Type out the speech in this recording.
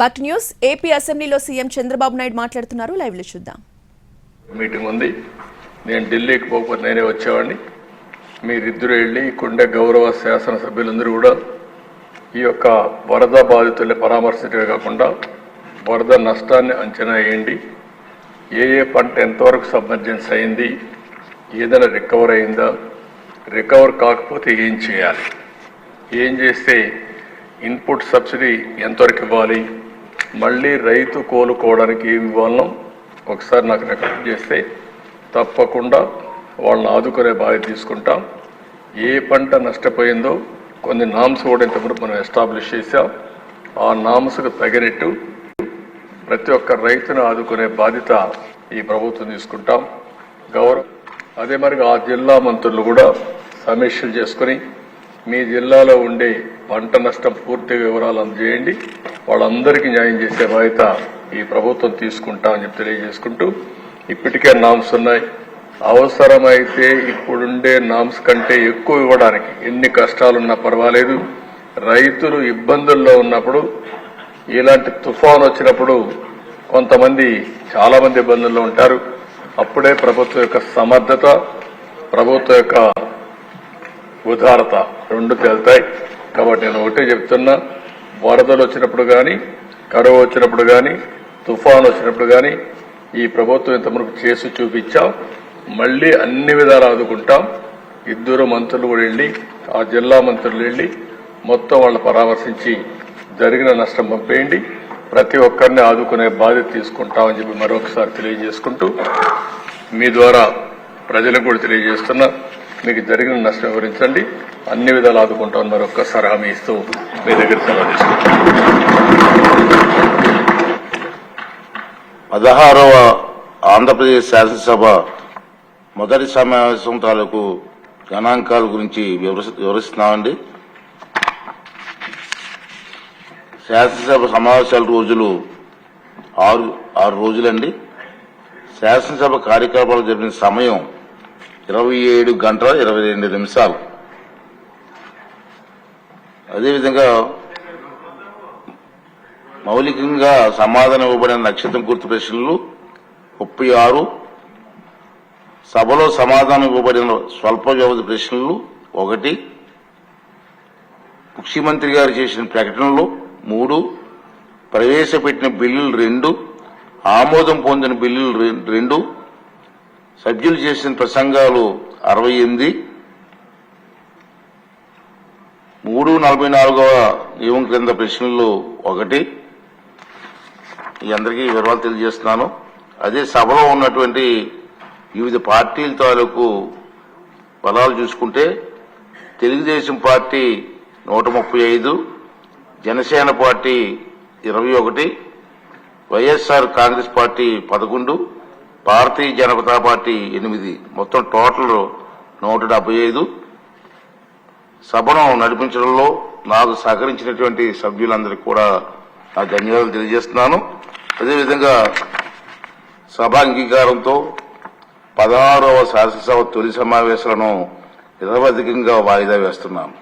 But news AP అసెంబ్లీలో CM Chandrababu Naidu మాట్లాడుతున్నారు. లైవ్లో చూద్దాం. మీటింగ్ ఉంది. నేను ఢిల్లీకి పోకపోతే నేనే వచ్చేవాడిని. మీరిద్దరు వెళ్ళి కొండ గౌరవ శాసనసభ్యులందరూ కూడా ఈ యొక్క వరద బాధితుల్ని పరామర్శించడమే కాకుండా వరద నష్టాన్ని అంచనా వేయండి. ఏ ఏ పంట ఎంతవరకు సబ్మర్జెన్స్ అయింది ఏదైనా రికవర్ అయిందా రికవర్ కాకపోతే ఏం చేయాలి? ఏం చేస్తే ఇన్పుట్ సబ్సిడీ ఎంతవరకు ఇవ్వాలి? మళ్ళీ రైతు కోలుకోవడానికి ఏమి ఇవ్వాలనో ఒకసారి నాకు రికమెండ్ చేస్తే తప్పకుండా వాళ్ళని ఆదుకునే బాధ్యత తీసుకుంటాం. ఏ పంట నష్టపోయిందో కొన్ని నామ్స్ కూడా ఇంతకుముందు మనం ఎస్టాబ్లిష్ చేసాం ఆ నామ్స్కు తగినట్టు ప్రతి ఒక్క రైతును ఆదుకునే బాధ్యత ఈ ప్రభుత్వం తీసుకుంటాం. గౌరవ అదే మరి ఆ జిల్లా మంత్రులు కూడా సమీక్షలు చేసుకుని మీ జిల్లాలో ఉండే పంట నష్టం పూర్తి వివరాలు అందజేయండి. వాళ్ళందరికీ న్యాయం చేసే బాధ్యత ఈ ప్రభుత్వం తీసుకుంటామని చెప్పి తెలియజేసుకుంటూ ఇప్పటికే నామ్స్ ఉన్నాయి. అవసరమైతే ఇప్పుడుండే నామ్స్ కంటే ఎక్కువ ఇవ్వడానికి ఎన్ని కష్టాలున్నా పర్వాలేదు. రైతులు ఇబ్బందుల్లో ఉన్నప్పుడు ఇలాంటి తుఫాన్ వచ్చినప్పుడు కొంతమంది చాలా మంది ఇబ్బందుల్లో ఉంటారు. అప్పుడే ప్రభుత్వం యొక్క సమర్థత ప్రభుత్వం యొక్క ఉదారత రెండు తేలుతాయి. కాబట్టి నేను ఒకటే చెప్తున్నా వరదలు వచ్చినప్పుడు కానీ కరువు వచ్చినప్పుడు కానీ తుఫాన్ వచ్చినప్పుడు కానీ ఈ ప్రభుత్వం ఇంత మనకు చేసి చూపించాం. మళ్ళీ అన్ని విధాలు ఆదుకుంటాం. ఇద్దరు మంత్రులు కూడా వెళ్ళి ఆ జిల్లా మంత్రులు వెళ్ళి మొత్తం వాళ్ళు పరామర్శించి జరిగిన నష్టం పంపేయండి. ప్రతి ఒక్కరిని ఆదుకునే బాధ్యత తీసుకుంటామని చెప్పి మరొకసారి తెలియజేసుకుంటూ మీ ద్వారా ప్రజలకు కూడా తెలియజేస్తున్నా. మీకు జరిగిన నష్టం వివరించండి. అన్ని విధాలు ఆదుకుంటామని మరొకసారి హామీ ఇస్తూ మీ దగ్గర సెలవు పదహారవ ఆంధ్రప్రదేశ్ శాసనసభ మొదటి సమావేశం తాలూకు గణాంకాల గురించి వివరిస్తున్నామండి. శాసనసభ సమావేశాల రోజులు ఆరు ఆరు రోజులండి. శాసనసభ కార్యకలాపాలు జరిపిన సమయం ఇరవై ఏడు గంటల ఇరవై రెండు నిమిషాలు. అదేవిధంగా మౌలికంగా సమాధానం ఇవ్వబడిన నక్షత్రం గుర్తు ప్రశ్నలు ముప్పై ఆరు. సభలో సమాధానం ఇవ్వబడిన స్వల్ప వ్యవధి ప్రశ్నలు ఒకటి. ముఖ్యమంత్రి గారు చేసిన ప్రకటనలు మూడు. ప్రవేశపెట్టిన బిల్లులు రెండు. ఆమోదం పొందిన బిల్లులు రెండు. సభ్యులు చేసిన ప్రసంగాలు అరవై ఎనిమిది మూడు నలభై నాలుగవ నియమం క్రింద ప్రశ్నలు ఒకటి. ఈ అందరికీ వివరాలు తెలియజేస్తున్నాను. అదే సభలో ఉన్నటువంటి వివిధ పార్టీల తాలూకు బలాలు చూసుకుంటే తెలుగుదేశం పార్టీ నూట ముప్పై ఐదు జనసేన పార్టీ ఇరవై ఒకటి వైఎస్ఆర్ కాంగ్రెస్ పార్టీ పదకొండు భారతీయ జనతా పార్టీ ఎనిమిది. మొత్తం టోటల్ నూట డెబ్బై ఐదు. సభను నడిపించడంలో నాకు సహకరించినటువంటి సభ్యులందరికీ కూడా నా ధన్యవాదాలు తెలియజేస్తున్నాను. అదేవిధంగా సభ అంగీకారంతో పదహారవ శాసనసభ తొలి సమావేశాలను నిరవధికంగా వాయిదా వేస్తున్నాను.